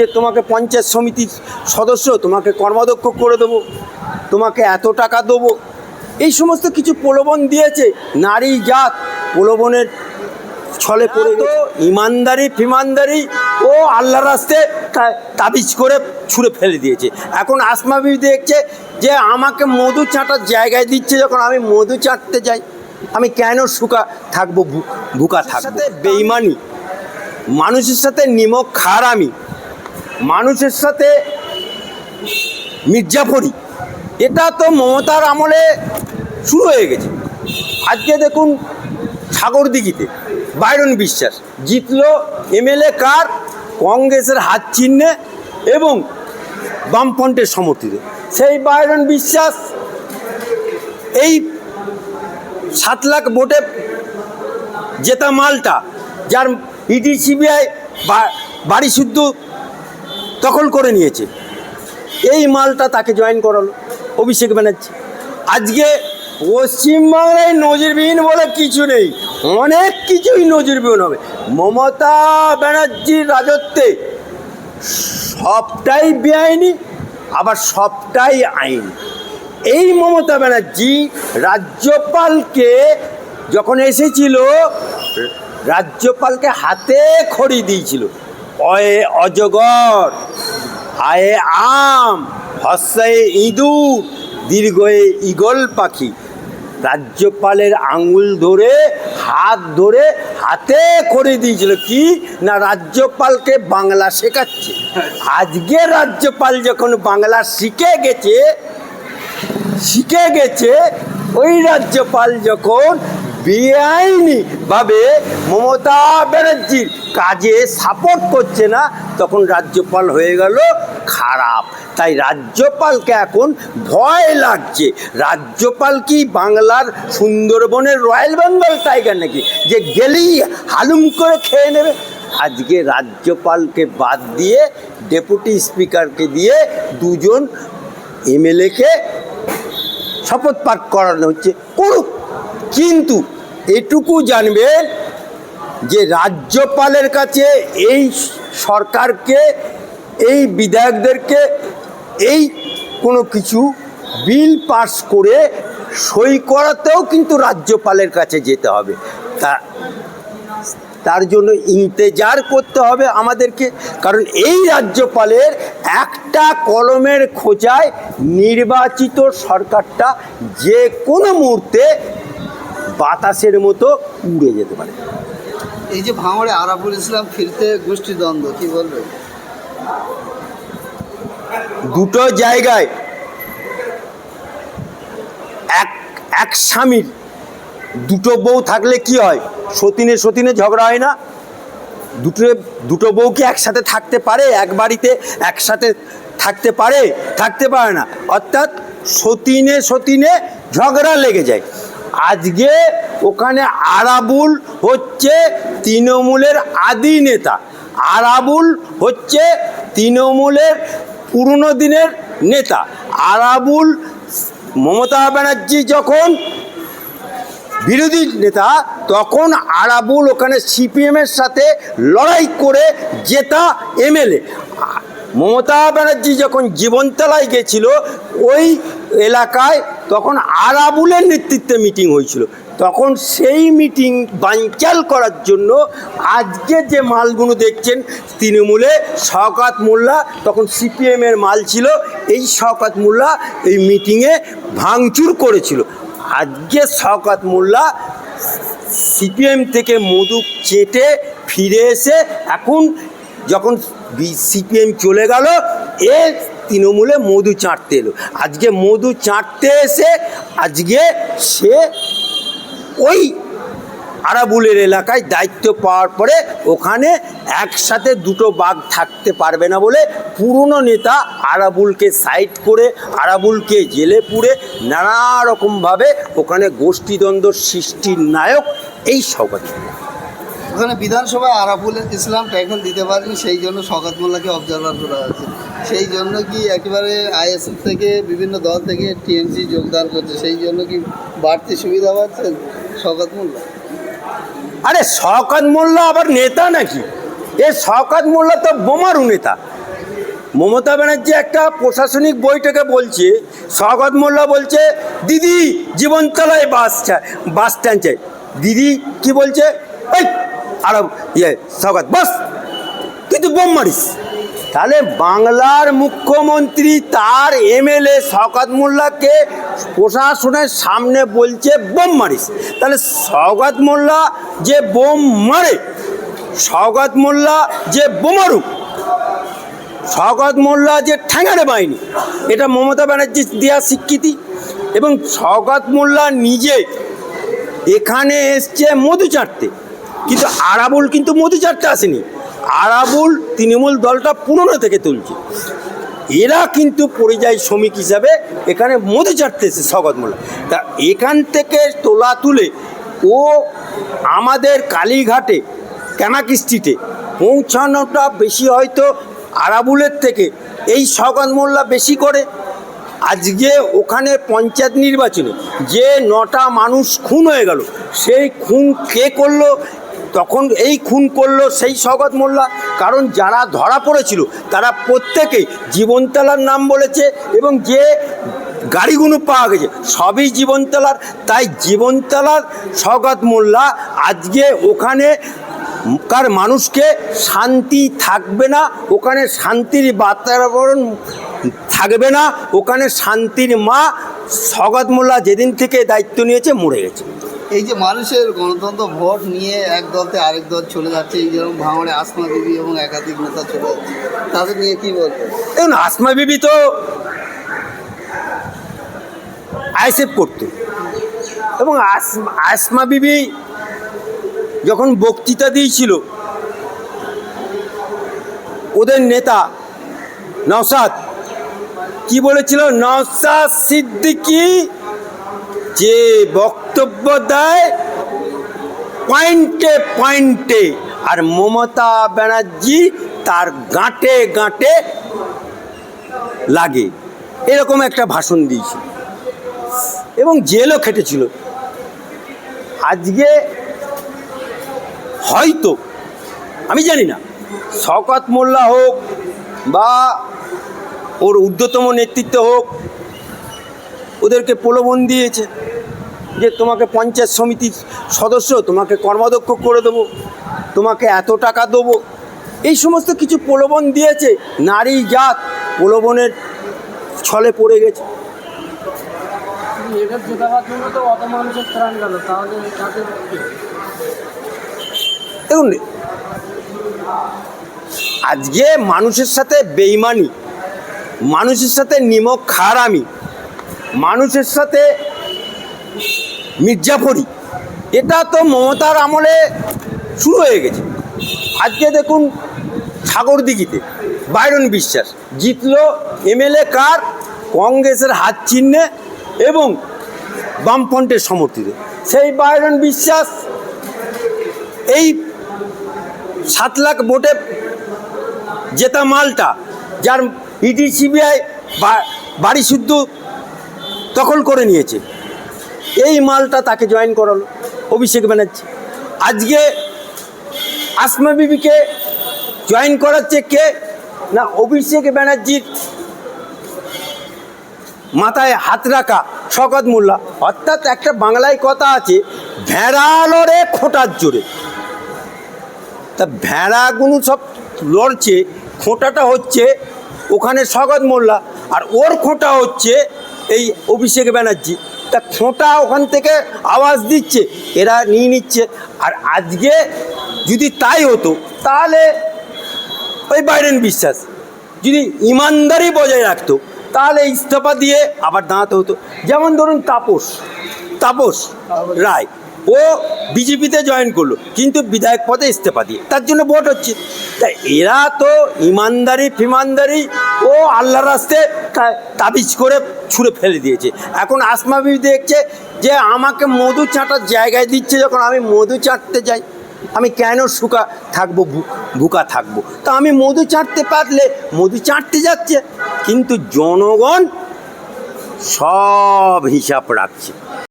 যে তোমাকে পঞ্চায়েত সমিতির সদস্য তোমাকে কর্মাধ্যক্ষ করে দেবো তোমাকে এত টাকা দেবো এই সমস্ত কিছু প্রলোভন দিয়েছে নারী জাত। প্রলোভনের ছলে পড়ে তো ইমানদারি ফিমানদারি ও আল্লাহ রাস্তে তাবিজ করে ছুঁড়ে ফেলে দিয়েছে। এখন আসমা বিবি দেখছে যে আমাকে মধু চাটার জায়গায় দিচ্ছে যখন আমি মধু চাটতে যাই। আমি কেন সুখা থাকব ভুকা থাকব? বেইমানি। মানুষের সাথে নিমক খারামি। মানুষের সাথে মির্জাফরি। এটা তো মমতার আমলে শুরু হয়ে গেছে। আজকে দেখুন সাগরদিঘিতে বাইরন বিশ্বাস জিতলো এমএলএ কার? কংগ্রেসের হাত চিহ্নে এবং বামফ্রন্টের সমর্থিত। সেই বাইরন বিশ্বাস এই সাত লাখ ভোটে জেতা মালটা, যার ইডি, সিবিআই বাড়ি শুদ্ধ দখল করে নিয়েছে। এই মালটা তাকে জয়েন করালো অভিষেক ব্যানার্জি। আজকে পশ্চিমবাংলায় নজিরবিহীন বলে কিছু নেই, অনেক কিছুই নজিরবিহীন হবে। মমতা ব্যানার্জির রাজত্বে সবটাই বেআইনি, আবার সবটাই আইন। এই মমতা ব্যানার্জি রাজ্যপালকে যখন এসেছিল, রাজ্যপালকে হাতে খড়ি দিয়েছিল অয়ে অজগর, আয়ে আম হস্যায়ে ইঁদুর, দীর্ঘয়ে ঈগল পাখি। রাজ্যপালের আঙুল ধরে, হাত ধরে, হাতে করে দিয়েছিল কি? না, রাজ্যপালকে বাংলা শেখাচ্ছে। আজকে রাজ্যপাল যখন বাংলা শিখে গেছে শিখে গেছে, ওই রাজ্যপাল যখন বেআইনি ভাবে মমতা ব্যানার্জির কাজে সাপোর্ট করছে না, তখন রাজ্যপাল হয়ে গেল খারাপ। তাই রাজ্যপালকে এখন ভয় লাগছে। রাজ্যপাল কি বাংলার সুন্দরবনের রয়্যাল বেঙ্গল টাইগার নাকি? যে গেলেই হালুম করে খেয়ে নেবে। আজকে রাজ্যপালকে বাদ দিয়ে ডেপুটি স্পিকারকে দিয়ে দুজন এমএলএকে শপথ পাঠ করানো হচ্ছে। করুক। কিন্তু এটুকু জানবেন যে রাজ্যপালের কাছে এই সরকারকে, এই বিধায়কদেরকে, এই কোনো কিছু বিল পাস করে সই করাতেও কিন্তু রাজ্যপালের কাছে যেতে হবে। তা, তার জন্য ইন্তেজার করতে হবে আমাদেরকে, কারণ এই রাজ্যপালের একটা কলমের খোঁজায় নির্বাচিত সরকারটা যে কোনো মুহূর্তে বাতাসের মতো উড়ে যেতে পারে। এই যে ভাঙড়ে আরাফুল ইসলাম ফিরতে গোষ্ঠী দ্বন্দ্ব কি বলবে? দুটো জায়গায় এক এক স্বামীর দুটো বউ থাকলে কি হয়? সতীনে সতীনে ঝগড়া হয় না? দুটো দুটো বউ কি একসাথে থাকতে পারে? এক বাড়িতে একসাথে থাকতে পারে? থাকতে পারে না। অর্থাৎ সতীনে সতীনে ঝগড়া লেগে যায়। আজকে ওখানে আরাবুল হচ্ছে তৃণমূলের আদি নেতা। আরাবুল হচ্ছে তৃণমূলের পুরনো দিনের নেতা। আরাবুল, মমতা ব্যানার্জি যখন বিরোধী নেতা, তখন আরাবুল ওখানে সিপিএমের সাথে লড়াই করে জেতা এমএলএ। মমতা ব্যানার্জি যখন জীবনতলায় গেছিল, ওই এলাকায় তখন আরাবুলের নেতৃত্বে মিটিং হয়েছিল। তখন সেই মিটিং বানচাল করার জন্য আজকে যে মালগুলো দেখছেন, তৃণমূলে শওকাত মোল্লা তখন সিপিএমের মাল ছিল, এই শওকাত মোল্লা এই মিটিংয়ে ভাঙচুর করেছিল। আজকে শওকাত মোল্লা সিপিএম থেকে মধু চেটে ফিরে এসে এখন যখন সিপিএম চলে গেল, এ তৃণমূলে মধু চাঁটতে এলো। আজকে মধু চাঁটতে এসে আজকে সে ওই আরাবুলের এলাকায় দায়িত্ব পাওয়ার পরে ওখানে একসাথে দুটো বাঘ থাকতে পারবে না বলে পুরনো নেতা আরাবুলকে সাইড করে, আরাবুলকে জেলে পুড়ে নানা রকমভাবে ওখানে গোষ্ঠীদ্বন্দ্ব সৃষ্টির নায়ক এই সৌগত ওখানে বিধানসভায় আরাফুল ইসলাম টাইটেল দিতে পারেনি, সেই জন্য শওকত মোল্লাকে অবজারভার করা হয়েছে। সেই জন্য কি একেবারে আইএসএফ থেকে বিভিন্ন দল থেকে টিএমসি যোগদান করছে, সেই জন্য কি বাড়তি সুবিধা পাচ্ছেন শওকত মোল্লা? আরে শওকত মোল্লা আবার নেতা নাকি? এ শওকত মোল্লা তো বোমারু নেতা। মমতা ব্যানার্জি একটা প্রশাসনিক বৈঠকে বলছে স্বাগত মোল্লা বলছে, দিদি, জীবনতলায় বাস বাস স্ট্যান্ড চাই। দিদি কি বলছে? এই, আর ইয়ে স্বাগত বাস কিন্তু বোম মারিস। তাহলে বাংলার মুখ্যমন্ত্রী তার এমএলএ শওকত মোল্লাকে প্রশাসনের সামনে বলছে বোম মারিস। তাহলে শওকত মোল্লা যে বোম মারে, শওকত মোল্লা যে বোমারু শওকত মোল্লা যে ঠ্যাঙারে বাহিনী, এটা মমতা ব্যানার্জি দেওয়া স্বীকৃতি এবং শওকত মোল্লা নিজে এখানে এসছে মধু চাটতে। কিন্তু আরাবুল কিন্তু মধু চাটতে আসেনি। আরাবুল তৃণমূল দলটা পুরনো থেকে তুলছে। এরা কিন্তু পরিযায়ী শ্রমিক হিসাবে এখানে মধু চাটতে এসেছে, স্বগত তা এখান থেকে তোলা তুলে ও আমাদের কালীঘাটে ক্যানাকি স্ট্রিটে পৌঁছানোটা বেশি হয়তো আরাবুলের থেকে, এই স্বগত মোল্লা বেশি করে। আজকে ওখানে পঞ্চায়েত নির্বাচনে যে নটা মানুষ খুন হয়ে গেল, সেই খুন কে করল তখন এই খুন করল সেই স্বগত মোল্লা। কারণ যারা ধরা পড়েছিল, তারা প্রত্যেকেই জীবনতলার নাম বলেছে এবং যে গাড়িগুলো পাওয়া গেছে, সবই জীবনতলার। তাই জীবনতলার স্বগত মোল্লা আজকে ওখানে কার মানুষকে শান্তি থাকবে না, ওখানে শান্তির বাতাবরণ থাকবে না, ওখানে শান্তির মা স্বগত মোল্লা যেদিন থেকে দায়িত্ব নিয়েছে, মরে গেছে। এই যে মানুষের গণতন্ত্র ভোট নিয়ে এক দল থেকে আরেক দল চলে যাচ্ছে, এই যেরকম ভাঙড়ে আসমা বিবি এবং একাধিক নেতা চলে যাচ্ছে, তাদের নিয়ে কি বলবেন দেখুন, আসমা বিবি তো আইসেফ করতো। এবং আসমা বিবি যখন বক্তৃতা দিয়েছিল, ওদের নেতা নওসাদ কি বলেছিল? নওসাদ সিদ্দিকি যে বক্তব্য দেয়, পয়েন্টে পয়েন্টে, আর মমতা ব্যানার্জি তার গাঁটে গাঁটে লাগে। এরকম একটা ভাষণ দিয়েছিল এবং জেলও খেটেছিল। আজকে হয়তো, আমি জানি না, শওকত মোল্লা হোক বা ওর ঊর্ধ্বতম নেতৃত্ব হোক ওদেরকে প্রলোভন দিয়েছে যে তোমাকে পঞ্চায়েত সমিতির সদস্য তোমাকে কর্মাধ্যক্ষ করে দেবো তোমাকে এত টাকা দেবো এই সমস্ত কিছু প্রলোভন দিয়েছে নারী জাত প্রলোভনের ছলে পড়ে গেছে? দেখুন আজকে মানুষের সাথে বেইমানি মানুষের সাথে নিমক খারামি মানুষের সাথে মির্জাফরি এটা তো মমতার আমলে শুরু হয়ে গেছে। আজকে দেখুন সাগরদিঘিতে বাইরন বিশ্বাস জিতলো এমএলএ কার? কংগ্রেসের হাত চিহ্নে এবং বামফ্রন্টের সমর্থিত। সেই বাইরন বিশ্বাস এই সাত লাখ ভোটে জেতা মালটা, যার ইডি, সিবিআই বাড়ি শুদ্ধ দখল করে নিয়েছে। এই মালটা তাকে জয়েন করালো অভিষেক ব্যানার্জি। আজকে আসমা বিবিকে জয়েন করাচ্ছে কে? না, অভিষেক ব্যানার্জির মাথায় হাত রাখা শকত মোল্লা। অর্থাৎ একটা বাংলায় কথা আছে, ভেড়া লড়ে খোঁটার জোরে। তা ভেড়াগুলো সব লড়ছে, খোঁটাটা হচ্ছে ওখানে স্বাগত মোল্লা। আর ওর খোঁটা হচ্ছে এই অভিষেক ব্যানার্জি, তা খোঁটা ওখান থেকে আওয়াজ দিচ্ছে, এরা নিয়ে নিচ্ছে। আর আজকে যদি তাই হতো, তাহলে ওই বাইরেন বিশ্বাস, যদি ইমানদারি বজায় রাখতো, তাহলে ইস্তফা দিয়ে আবার দাঁড়াতে হতো। যেমন ধরুন তাপস তাপস রায় ও বিজেপিতে জয়েন করল, কিন্তু বিধায়ক পদে ইস্তফা দিয়ে, তার জন্য ভোট হচ্ছে। তা এরা তো ইমানদারি, ফিমানদারি, ও আল্লাহ রাস্তে তাবিজ করে ছুঁড়ে ফেলে দিয়েছে। এখন আসমা বিবি দেখছে যে আমাকে মধু চাটার জায়গায় দিচ্ছে যখন আমি মধু চাটতে যাই। আমি কেন শুকা থাকব ভুকা থাকব? তা আমি মধু চাটতে পারলে মধু চাটতে যাচ্ছে, কিন্তু জনগণ সব হিসাব রাখছে।